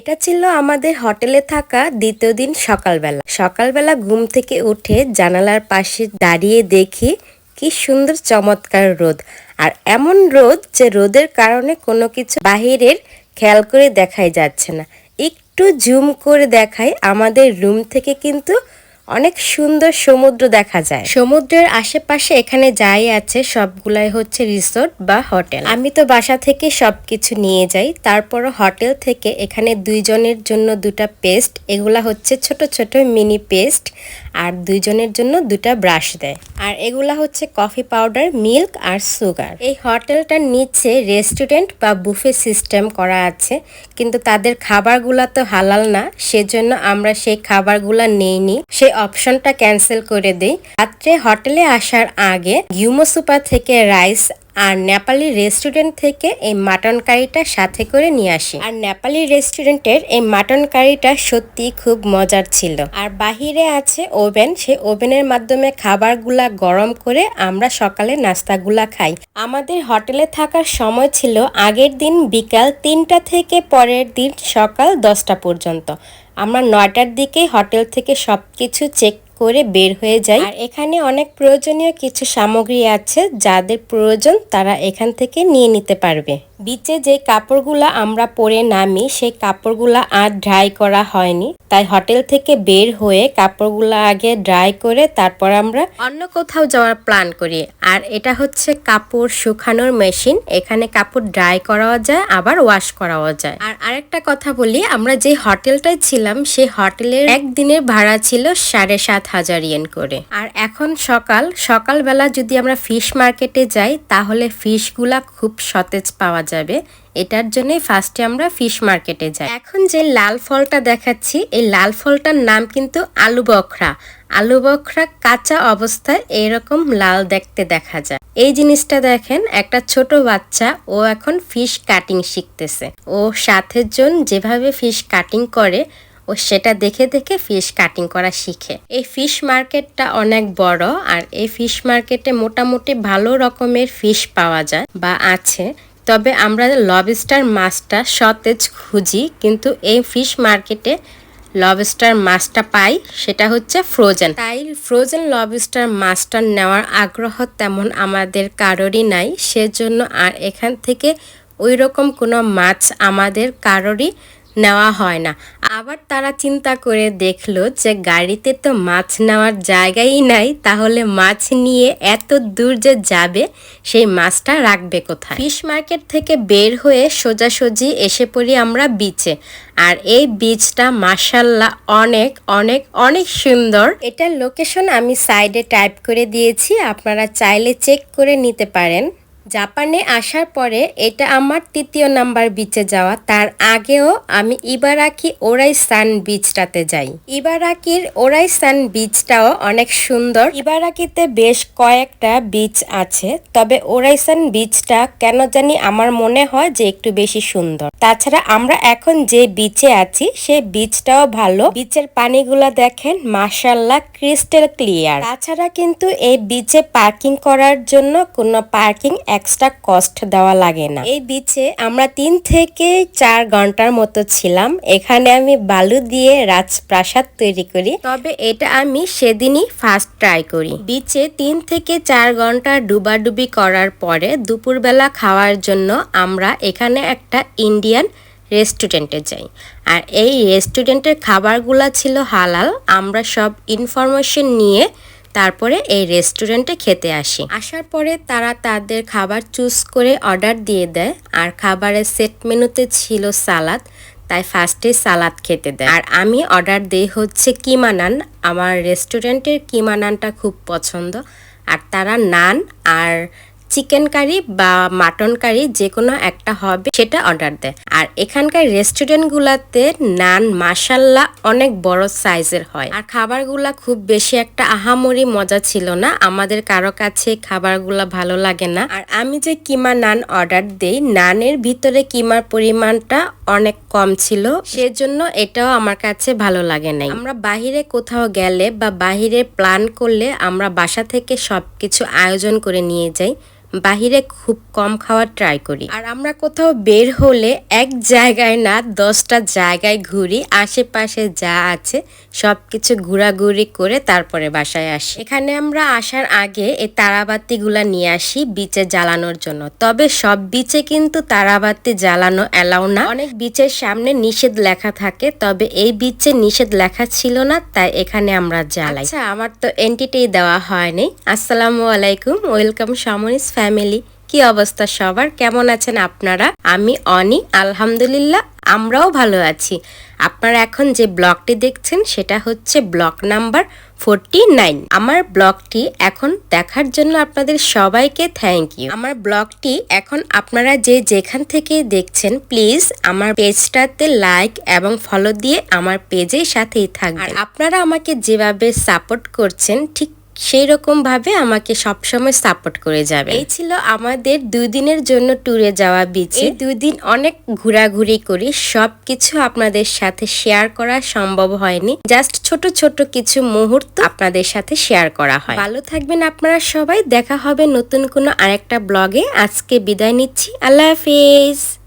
এটা ছিল আমাদের হোটেলে থাকা দ্বিতীয় দিন সকালবেলা। সকালবেলা ঘুম থেকে উঠে জানালার পাশে দাঁড়িয়ে দেখি কি সুন্দর চমৎকার রোদ। আর এমন রোদ যে রোদের কারণে কোনো কিছু বাহিরের খেয়াল করে দেখাই যাচ্ছে না। একটু জুম করে দেখাই আমাদের রুম থেকে কিন্তু অনেক সুন্দর সমুদ্র দেখা যায়। সমুদ্রের আশেপাশে এখানে যাই আছে সবগুলাই হচ্ছে রিসোর্ট বা হোটেল। আমি তো বাসা থেকে সবকিছু নিয়ে যাই তারপর হোটেল থেকে এখানে দুইজনের জন্য দুটা পেস্ট, এগুলা হচ্ছে ছোট ছোট মিনি পেস্ট আর দুইজনের জন্য দুটা ব্রাশ দেয়। আর এগুলা হচ্ছে কফি পাউডার, মিল্ক আর সুগার। এই হোটেলটার নিচে রেস্টুরেন্ট বা বুফে সিস্টেম করা আছে, কিন্তু তাদের খাবারগুলা তো হালাল না, সেজন্য আমরা সেই খাবারগুলা নেইনি। সেই অপশনটা ক্যান্সেল করে দেই। রাত্রে হোটেলে আসার আগে গিউমো সুপা থেকে রাইস আর নেপালি রেস্টুরেন্ট থেকে এই মাটন কারিটা সাথে করে নিয়ে আসি। আর নেপালি রেস্টুরেন্টের এই মাটন কারিটা সত্যি খুব মজার ছিল। আর বাহিরে আছে ওভেন, সেই ওভেনের মাধ্যমে খাবারগুলা গরম করে আমরা সকালে নাস্তাগুলা খাই। আমাদের হোটেলে থাকার সময় ছিল আগের দিন বিকাল তিনটা থেকে পরের দিন সকাল দশটা পর্যন্ত। আমরা নয়টার দিকে হোটেল থেকে সবকিছু চেক করে বের হয়ে যায় আর এখানে অনেক প্রয়োজনীয় কিছু সামগ্রী আছে যাদের প্রয়োজন তারা এখান থেকে নিয়ে নিতে পারবে। বিচে যে কাপড়গুলা আমরা পরে নামি, সেই কাপড়গুলা আর ড্রাই করা হয়নি। তাই হোটেল থেকে বের হয়ে কাপড়গুলা আগে ড্রাই করে তারপর আমরা অন্য কোথাও যাওয়ার প্ল্যান করি। আর এটা হচ্ছে কাপড় শুকানোর মেশিন এখানে কাপড় ড্রাই করাও যায়, আবার ওয়াশ করাও যায়। আর আরেকটা কথা বলি, আমরা যে হোটেলটায় ছিলাম, সেই হোটেলের একদিনের ভাড়া ছিল সাড়ে সাত হাজার ইয়েন করে। আর এখন সকাল, সকালবেলা যদি আমরা ফিশ মার্কেটে যাই, তাহলে ফিশগুলা খুব সতেজ পাওয়া যাবে। এটার জন্যই ফার্স্টে আমরা ফিশ মার্কেটে যাই। এখন যে লাল ফলটা দেখাচ্ছি, এই লাল ফলটার নাম কিন্তু আলু বখরা। আলু বখরা কাঁচা অবস্থায় এরকম লাল দেখতে দেখা যায়। এই জিনিসটা দেখেন, একটা ছোট বাচ্চা, ও এখন ফিশ কাটিং শিখতেছে। ও সাথের জন যেভাবে ফিশ কাটিং করে, ও সেটা দেখে দেখে ফিশ কাটিং করা শিখে। এই ফিশ মার্কেটটা অনেক বড়, আর এই ফিশ মার্কেটে মোটামুটি ভালো রকমের ফিশ পাওয়া যায় বা আছে। তবে আমরা লবস্টার মাছটা সতেজ খুঁজি, কিন্তু এই ফিশ মার্কেটে লবস্টার মাছটা পাই, সেটা হচ্ছে ফ্রোজেন। তাই ফ্রোজেন লবস্টার মাছটা নেওয়ার আগ্রহ তেমন আমাদের কারোরই নাই, সেজন্য আর এখান থেকে ওই রকম কোনো মাছ আমাদের কারোরই নেওয়া হয় না। আবার তারা চিন্তা করে দেখল যে গাড়িতে তো মাছ নেওয়ার জায়গাই নাই, তাহলে মাছ নিয়ে এত দূর যে যাবে, সেই মাছটা রাখবে কোথায়? ফিশ মার্কেট থেকে বের হয়ে সোজাসুজি এসে পড়ি আমরা বিচে আর এই বীজটা মাসাল্লাহ অনেক অনেক অনেক সুন্দর। এটার লোকেশন আমি সাইডে টাইপ করে দিয়েছি, আপনারা চাইলে চেক করে নিতে পারেন। জাপানে আসার পরে এটা আমার তৃতীয় নাম্বার বিচে যাওয়া। তার আগেও আমি ইবারাকি ওরাই সান বিচটাতে যাই। ইবারাকির ওরাই সান বিচটাও অনেক সুন্দর। ইবারাকিতে বেশ কয়েকটা বিচ আছে, তবে ওরাইসান বিচটা কেন জানি আমার মনে হয় যে একটু বেশি সুন্দর। তাছাড়া আমরা এখন যে বিচে আছি সেই বিচটাও ভালো। বিচের পানিগুলা দেখেন মাসাল্লাহ ক্রিস্টাল ক্লিয়ার তাছাড়া কিন্তু এই বিচে পার্কিং করার জন্য কোনো পার্কিং এক্সট্রা কস্ট দেওয়া লাগে না। এই বিচে আমরা তিন থেকে চার ঘণ্টার মতো ছিলাম। এখানে আমি বালু দিয়ে রাজপ্রাসাদ তৈরি করি। তবে এটা আমি সেদিনই ফার্স্ট ট্রাই করি। বিচে তিন থেকে চার ঘণ্টা ডুবাডুবি করার পরে দুপুরবেলা খাওয়ার জন্য আমরা এখানে একটা ইন্ডিয়ান রেস্টুরেন্টে যাই। আর এই রেস্টুরেন্টের খাবারগুলো ছিল হালাল। আমরা সব ইনফরমেশন নিয়ে তারপরে এই রেস্টুরেন্টে খেতে আসি। আসার পরে তারা তাদের খাবার চুজ করে অর্ডার দিয়ে দেয়। আর খাবারের সেট মেনুতে ছিল সালাদ, তাই ফার্স্টে সালাদ খেতে দেয়। আর আমি অর্ডার দিই হচ্ছে কিমা নান। আমার রেস্টুরেন্টের কিমা নানটা খুব পছন্দ। আর তারা নান আর চিকেন কারি বা মাটন কারি যে কোনো একটা হবে, সেটা অর্ডার দেয়। আর এখানকার রেস্টুরেন্টগুলোতে নান মাসাল্লা অনেক বড় সাইজের হয়। আর খাবারগুলা খুব বেশি একটা আহামরি মজা ছিল না। আমাদের কারও কাছে খাবারগুলা ভালো লাগে না। আর আমি যে কিমা নান অর্ডার দেই, নানের ভিতরে কিমার পরিমাণটা অনেক কম ছিল। সেজন্য এটাও আমার কাছে ভালো লাগে নাই। আমরা বাহিরে কোথাও গেলে বা বাহিরে প্ল্যান করলে আমরা বাসা থেকে সবকিছু আয়োজন করে নিয়ে যাই। বাহিরে খুব কম খাওয়ার ট্রাই করি। আর আমরা কোথাও বের হলে এক জায়গায় না দশটা জায়গায় ঘুরি, আশেপাশে যা আছে সবকিছু ঘোরাঘুরি করে তারপরে বাসায় আসি। এখানে আমরা আসার আগে এই তারাবাতিগুলা নিয়ে আসি বিচে জ্বালানোর জন্য। তবে সব বিচে কিন্তু তারাবাতি জ্বালানো এলাও না। অনেক বিচের সামনে নিষেধ লেখা থাকে, তবে এই বিচে নিষেধ লেখা ছিল না, তাই এখানে আমরা জ্বালাই। আচ্ছা আমার তো এন্টিটাই দেওয়া হয়নি। আসসালামু আলাইকুম ওয়েলকাম সমনিস ফ্যামিলি কি অবস্থা সবার? কেমন আছেন আপনারা? আমি অনি, আলহামদুলিল্লাহ, আমরাও ভালো আছি। আপনারা এখন যে ব্লগটি দেখছেন, সেটা হচ্ছে ব্লক নাম্বার ফোরটি নাইন। আমার ব্লগটি এখন দেখার জন্য আপনাদের সবাইকে থ্যাংক ইউ আমার ব্লগটি এখন আপনারা যে যেখান থেকে দেখছেন প্লিজ আমার পেজটাতে লাইক এবং ফলো দিয়ে আমার পেজের সাথেই থাকবেন। আপনারা আমাকে যেভাবে সাপোর্ট করছেন, ঠিক সেই রকম ভাবে আমাকে সবসময় সাপোর্ট করে যাবে। এই ছিল আমাদের দুই দিনের জন্য ট্যুরে যাওয়া বিচে দুই দিন অনেক ঘোরাঘুরি করি সব কিছু আপনাদের সাথে শেয়ার করা সম্ভব হয়নি। জাস্ট ছোট ছোট কিছু মুহূর্ত আপনাদের সাথে শেয়ার করা হয়। ভালো থাকবেন আপনারা সবাই দেখা হবে নতুন কোনো আরেকটা ব্লগে আজকে বিদায় নিচ্ছি। আল্লাহ হাফিজ।